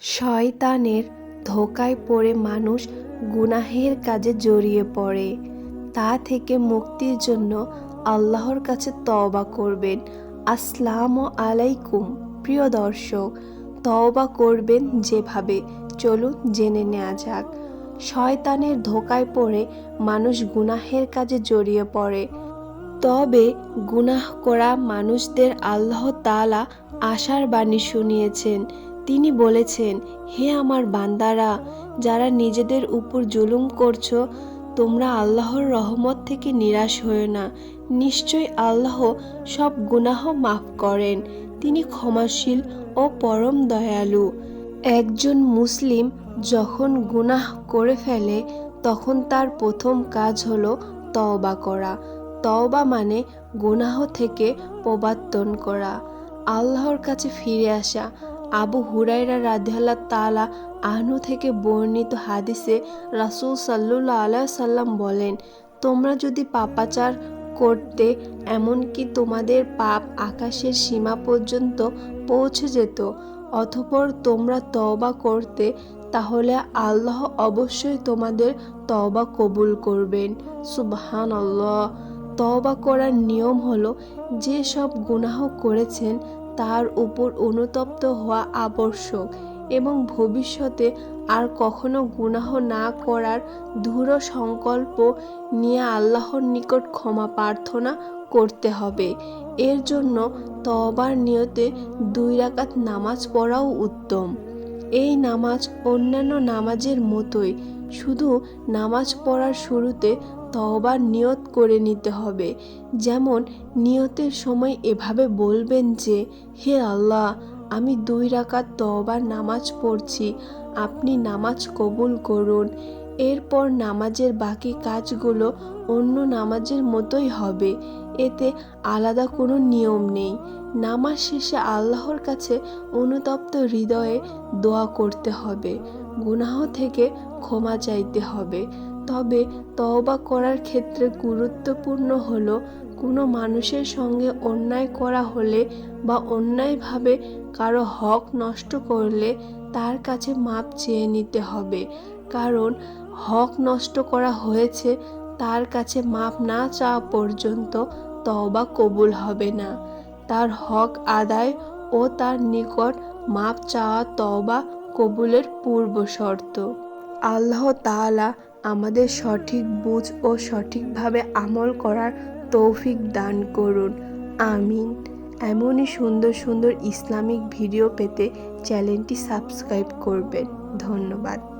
শয়তানের ধোকায় পড়ে মানুষ গুনাহের কাজে জড়িয়ে পড়ে। তা থেকে মুক্তির জন্য আল্লাহর কাছে তওবা করবেন। আসসালামু আলাইকুম, প্রিয় দর্শক, তওবা করবেন যেভাবে, চলুন জেনে নেওয়া যাক। শয়তানের ধোকায় পড়ে মানুষ গুনাহের কাজে জড়িয়ে পড়ে। তবে গুনাহ করা মানুষদের আল্লাহ তাআলা আশার বাণী শুনিয়েছেন। তিনি বলেছেন, হে আমার বান্দারা, যারা নিজেদের উপর জুলুম করছ, তোমরা আল্লাহর রহমত থেকে নিরাশ হয়ে না। নিশ্চয় আল্লাহ সব গুনাহ মাফ করেন। তিনি ক্ষমাশীল ও পরম দয়ালু। একজন মুসলিম যখন গুনাহ করে ফেলে, তখন তার প্রথম কাজ হলো তওবা করা। তওবা মানে গুনাহ থেকে প্রবর্তন করা, আল্লাহর কাছে ফিরে আসা। আবু হুরাইরা রাদিয়াল্লাহ তালা আহনু থেকে বর্ণিত হাদিসে রাসূল সাল্লাল্লাহু আলাইহি সাল্লাম বলেন, তোমরা যদি পাপাচার করতে এমনকি তোমাদের পাপ আকাশের সীমা পর্যন্ত পৌঁছে যেত অথপর তোমরা তওবা করতে, তাহলে আল্লাহ অবশ্যই তোমাদের তওবা কবুল করবেন। সুবহানাল্লাহ। তওবা করার নিয়ম হলো, যে সব গুনাহ করেছেন তার উপর অনুতপ্ত হওয়া আবশ্যক এবং ভবিষ্যতে আর কখনো গুনাহ না করার দৃঢ় সংকল্প নিয়ে আল্লাহর নিকট ক্ষমা প্রার্থনা করতে হবে। এর জন্য তওবার নিয়তে দুই রাকাত নামাজ পড়াও উত্তম। এই নামাজ অন্যান্য নামাজের মতোই, শুধু নামাজ পড়ার শুরুতে তওবার নিয়ত করে নিতে হবে। যেমন, নিয়তের সময় এভাবে বলবেন যে, হে আল্লাহ, আমি দুই রাকাত তওবার নামাজ পড়ছি, আপনি নামাজ কবুল করুন। এরপর নামাজের বাকি কাজগুলো অন্য নামাজের মতোই হবে। এতে আলাদা কোনো নিয়ম নেই। নামাজ শেষে আল্লাহর কাছে অনুতপ্ত হৃদয়ে দোয়া করতে হবে। গুনাহ থেকে ক্ষমা চাইতে হবে। তবে তওবা করার ক্ষেত্রে গুরুত্বপূর্ণ হল কোনো মানুষের সঙ্গে অন্যায় করা হলে বা অন্যায়ভাবে কারও হক নষ্ট করলে তার কাছে মাপ চেয়ে নিতে হবে। কারণ হক নষ্ট করা হয়েছে, তার কাছে মাপ না চাওয়া পর্যন্ত তওবা কবুল হবে না। তার হক আদায় ও তার নিকট মাপ চাওয়া তওবা কবুলের পূর্ব শর্ত আল্লাহ তাআলা আমাদের সঠিক বুঝ ও সঠিকভাবে আমল করার তৌফিক দান করুন। আমিন। এমনই সুন্দর সুন্দর ইসলামিক ভিডিও পেতে চ্যানেলটি সাবস্ক্রাইব করবেন। ধন্যবাদ।